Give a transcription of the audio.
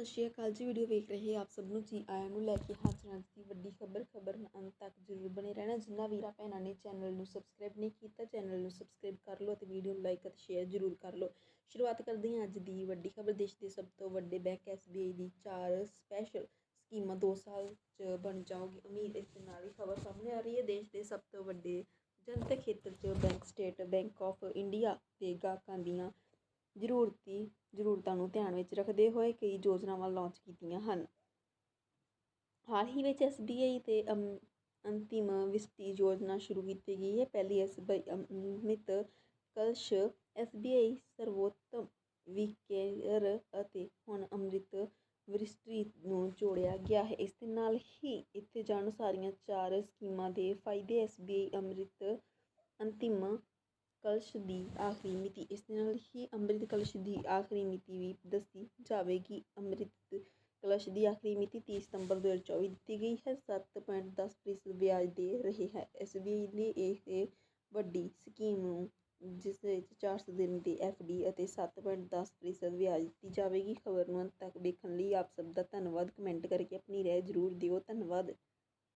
ਸਤਿ ਸ਼੍ਰੀ ਅਕਾਲ ਜੀ ਵੀਡੀਓ ਵੇਖ ਰਹੇ ਆਪ ਸਭ ਨੂੰ ਜੀ। ਆਇਆਂ ਨੂੰ ਲੈ ਕੇ ਹਾਜ਼ਰ ਹਾਂ ਦੀ ਵੱਡੀ ਖਬਰ ਖਬਰ ਅੰਤ ਤੱਕ ਜ਼ਰੂਰ ਬਣੇ ਰਹਿਣਾ। ਜਿੰਨਾ ਵੀਰਾ ਭੈਣਾਂ ਨੇ ਚੈਨਲ ਨੂੰ ਸਬਸਕ੍ਰਾਈਬ ਨਹੀਂ ਕੀਤਾ ਚੈਨਲ ਨੂੰ ਸਬਸਕ੍ਰਾਈਬ ਕਰ ਲਓ ਅਤੇ ਵੀਡੀਓ ਨੂੰ ਲਾਈਕ ਅਤੇ ਸ਼ੇਅਰ ਜ਼ਰੂਰ ਕਰ ਲਓ। ਸ਼ੁਰੂਆਤ ਕਰਦੇ ਹਾਂ ਅੱਜ ਦੀ ਵੱਡੀ ਖਬਰ। ਦੇਸ਼ ਦੇ ਸਭ ਤੋਂ ਵੱਡੇ ਬੈਂਕ ਐਸਬੀਆਈ ਦੀ ਚਾਰ ਸਪੈਸ਼ਲ ਸਕੀਮਾਂ 2 ਸਾਲ 'ਚ ਬਣ ਜਾਓਗੇ ਅਮੀਰ ਇਸ ਦੇ ਨਾਲ ਹੀ ਖਬਰ ਸਾਹਮਣੇ ਆ ਰਹੀ ਹੈ। ਦੇਸ਼ ਦੇ ਸਭ ਤੋਂ ਵੱਡੇ ਜਨਤਕ ਖੇਤਰ 'ਚ bank State Bank of India ਦੇ ਗਾਹਕਾਂ ਦੀਆਂ ਜ਼ਰੂਰਤੀ, ਜ਼ਰੂਰਤਾਂ ਨੂੰ ਧਿਆਨ ਵਿੱਚ ਰੱਖਦੇ ਹੋਏ ਕਈ ਯੋਜਨਾਵਾਂ ਲਾਂਚ ਕੀਤੀਆਂ ਹਨ। ਹਾਲ ਹੀ ਵਿੱਚ ਐਸਬੀਆਈ ਤੇ ਅੰਤਿਮ ਵਿਸਤੀ ਯੋਜਨਾ ਸ਼ੁਰੂ ਕੀਤੀ ਗਈ ਹੈ। ਪਹਿਲੀ ਐਸਬੀਆਈ ਅਮਿਤ ਕਲਸ਼ ਐਸਬੀਆਈ ਸਰਵੋਤਮ ਵਿਕੇਅਰ ਅਤੇ ਹੁਣ ਅੰਮ੍ਰਿਤ ਵਰਿਸ਼ਟੀ ਨੂੰ ਜੋੜਿਆ ਗਿਆ ਹੈ। ਇਸ ਦੇ ਨਾਲ ਹੀ ਇੱਥੇ ਜਾਣ ਸਾਰੀਆਂ ਚਾਰ ਸਕੀਮਾਂ ਦੇ ਫਾਇਦੇ ਐਸ ਬੀ ਆਈ ਅੰਮ੍ਰਿਤ, ਅੰਤਿਮ ਕਲਸ਼ ਦੀ ਆਖਰੀ ਮਿਤੀ, ਇਸ ਦੇ ਨਾਲ ਹੀ ਅੰਮ੍ਰਿਤ ਕਲਸ਼ ਦੀ ਆਖਰੀ ਮਿਤੀ ਵੀ ਦੱਸੀ ਜਾਵੇਗੀ। ਅੰਮ੍ਰਿਤ ਕਲਸ਼ ਦੀ ਆਖਰੀ ਮਿਤੀ 30 ਸਤੰਬਰ 2024 ਦਿੱਤੀ ਗਈ ਹੈ। 7.10% ਵਿਆਜ ਦੇ ਰਹੇ ਹੈ। ਇਸ ਨੇ ਇਹ ਵੱਡੀ ਸਕੀਮ ਨੂੰ, ਜਿਸ ਵਿੱਚ 400 ਦਿਨ ਦੀ ਡੀ ਅਤੇ 7.10% ਵਿਆਜ ਦਿੱਤੀ ਜਾਵੇਗੀ। ਖਬਰ ਨੂੰ ਅੰਤ ਤੱਕ ਦੇਖਣ ਲਈ ਆਪ ਸਭ ਦਾ ਧੰਨਵਾਦ। ਕਮੈਂਟ ਕਰਕੇ ਆਪਣੀ ਰਾਏ ਜ਼ਰੂਰ ਦਿਓ। ਧੰਨਵਾਦ।